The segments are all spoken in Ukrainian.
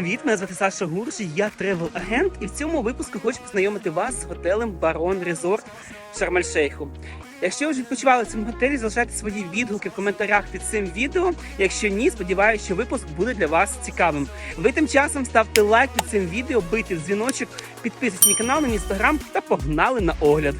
привіт! Мене звати Саша Гурш, я тревел-агент, і в цьому випуску хочу познайомити вас з готелем Барон Резорт в Шарм-Ель-Шейху. Якщо ви вже відпочивали в цьому готелі, залишайте свої відгуки в коментарях під цим відео. Якщо ні, сподіваюся, що випуск буде для вас цікавим. Ви тим часом ставте лайк під цим відео, бийте в дзвіночок, підписуйтесь на мій канал, на інстаграм та погнали на огляд.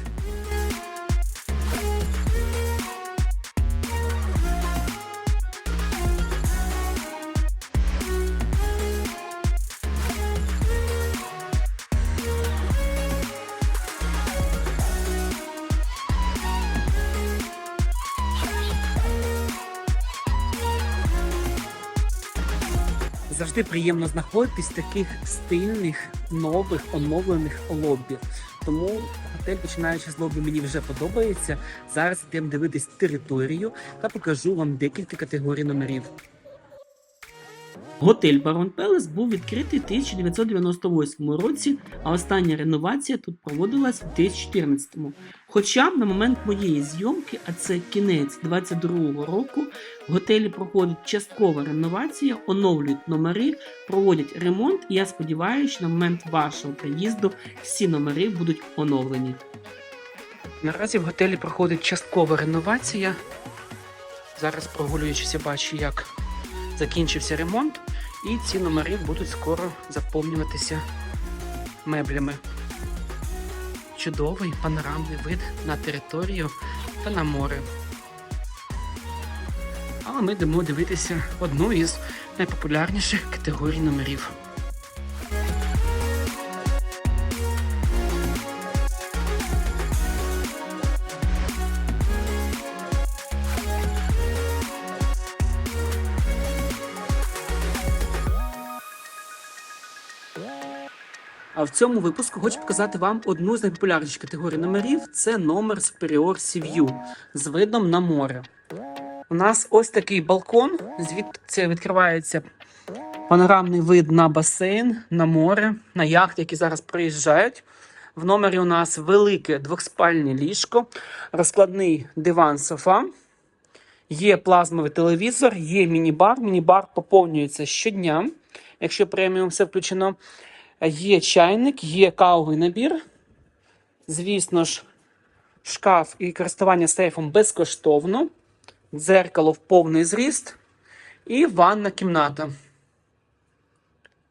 Завжди приємно знаходитись в таких стильних, нових, оновлених лоббі. Тому готель, починаючи з лобі, мені вже подобається. Зараз йдемо дивитись територію та покажу вам декілька категорій номерів. Готель Барон Пелес був відкритий в 1998 році, а остання реновація тут проводилась у 2014. Хоча на момент моєї зйомки, а це кінець 22-го року, в готелі проходить часткова реновація, оновлюють номери, проводять ремонт, і я сподіваюся, що на момент вашого приїзду всі номери будуть оновлені. Наразі в готелі проходить часткова реновація. Зараз прогулюючись, бачу, як закінчився ремонт, і ці номери будуть скоро заповнюватися меблями. Чудовий панорамний вид на територію та на море. А ми йдемо дивитися одну із найпопулярніших категорій номерів. А в цьому випуску хочу показати вам одну з найпопулярніших категорій номерів. Це номер Superior Sea View з видом на море. У нас ось такий балкон, звідси відкривається панорамний вид на басейн, на море, на яхти, які зараз приїжджають. В номері у нас велике двохспальне ліжко, розкладний диван софа. Є плазмовий телевізор, є міні-бар. Міні-бар поповнюється щодня, якщо преміум все включено. Є чайник, є кавовий набір. Звісно ж, шкаф і користування сейфом безкоштовно. Дзеркало в повний зріст і ванна кімната.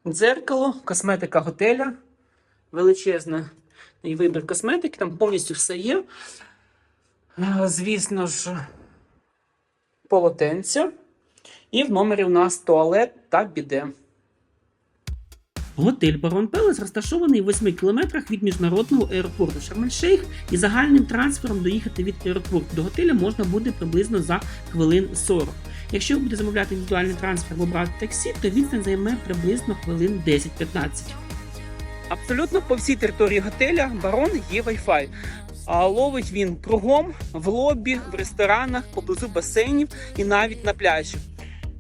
Дзеркало, косметика готеля. Величезний вибір косметики, там повністю все є. Е, Звісно ж, полотенця. І в номері у нас туалет та біде. Готель Барон Пелес розташований в 8 кілометрах від міжнародного аеропорту Шарм-Ель-Шейх і загальним трансфером доїхати від аеропорту до готеля можна буде приблизно за хвилин 40. Якщо ви будете замовляти індивідуальний трансфер або брати таксі, то відстань займе приблизно хвилин 10-15. Абсолютно по всій території готеля Барон є Wi-Fi. А ловить він кругом в лобі, в ресторанах, поблизу басейнів і навіть на пляжі.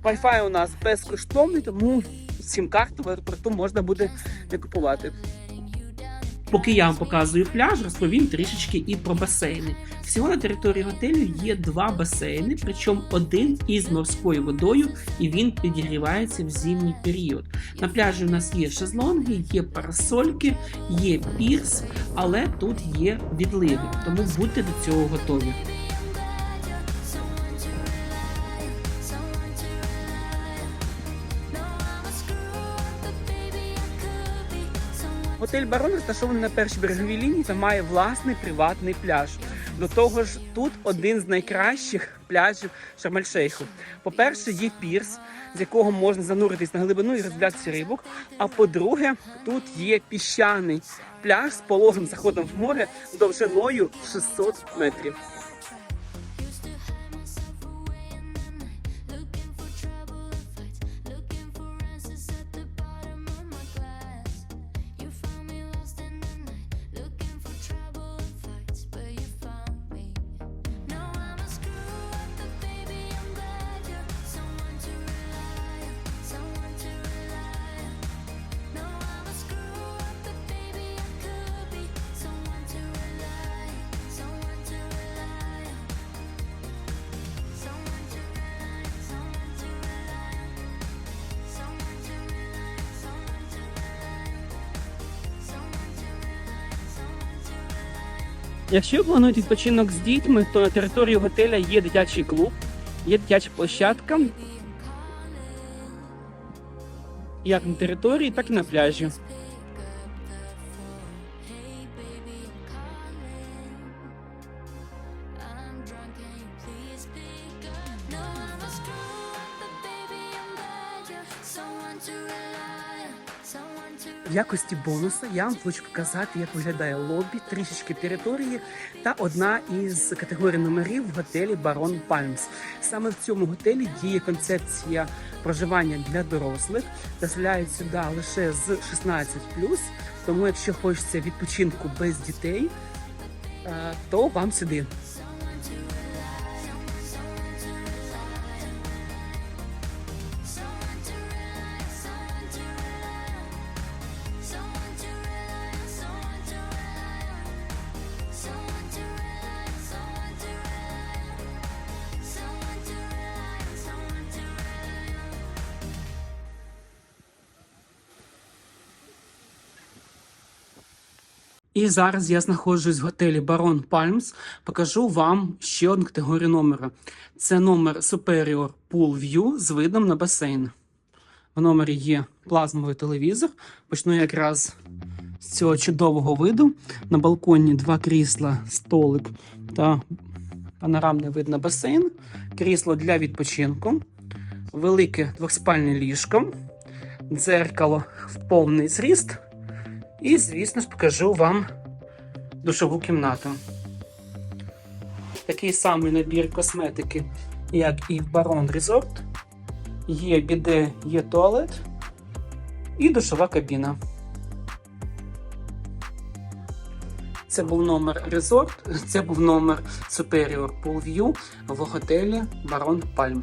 Wi-Fi у нас безкоштовний, тому сім-карту в аеропорту можна буде не купувати. Поки я вам показую пляж, розповім трішечки і про басейни. Всього на території готелю є два басейни, причому один із морською водою, і він підігрівається в зимній період. На пляжі у нас є шезлонги, є парасольки, є пірс, але тут є відливи, тому будьте до цього готові. Готель Барон розташований на першій береговій лінії та має власний приватний пляж. До того ж, тут один з найкращих пляжів Шарм-Ель-Шейху. По-перше, є пірс, з якого можна зануритись на глибину і роздивлятися рибок. А по-друге, тут є піщаний пляж з пологим заходом в море довжиною 600 метрів. Якщо планують відпочинок з дітьми, то на території готеля є дитячий клуб, є дитяча площадка. Як на території, так і на пляжі. В якості бонуса я вам хочу показати, як виглядає лобі, трішечки території та одна із категорій номерів в готелі Барон Пальмс. Саме в цьому готелі діє концепція проживання для дорослих. Дозволяють сюди лише з 16+, тому якщо хочеться відпочинку без дітей, е, то вам сюди. І зараз я знаходжусь в готелі Барон Пальмс. Покажу вам ще одну категорію номера. Це номер Superior Pool View з видом на басейн. В номері є плазмовий телевізор. Почну якраз з цього чудового виду. На балконі два крісла, столик та панорамний вид на басейн. Крісло для відпочинку, велике двохспальне ліжко, дзеркало в повний зріст. І, звісно ж, покажу вам душову кімнату. Такий самий набір косметики, як і в Baron Resort. Є біде, є туалет і душова кабіна. Це був номер Resort, це був номер Superior Pool View в готелі Baron Palm.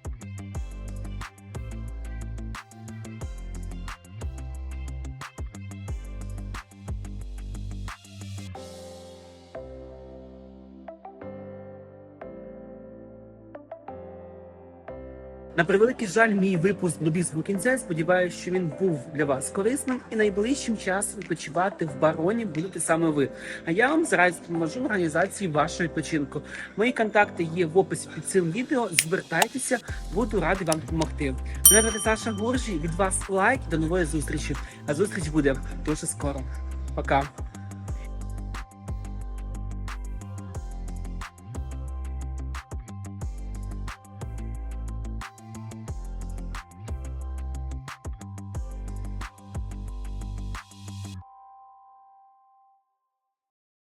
На превеликий жаль, мій випуск добіг кінця. Сподіваюся, що він був для вас корисним і найближчим часом відпочивати в бароні будете саме ви. А я вам зараз допоможу організації вашого відпочинку. Мої контакти є в описі під цим відео. Звертайтеся, буду радий вам допомогти. Мене звати Саша Горжі. Від вас лайк. До нової зустрічі. А зустріч буде дуже скоро. Пока.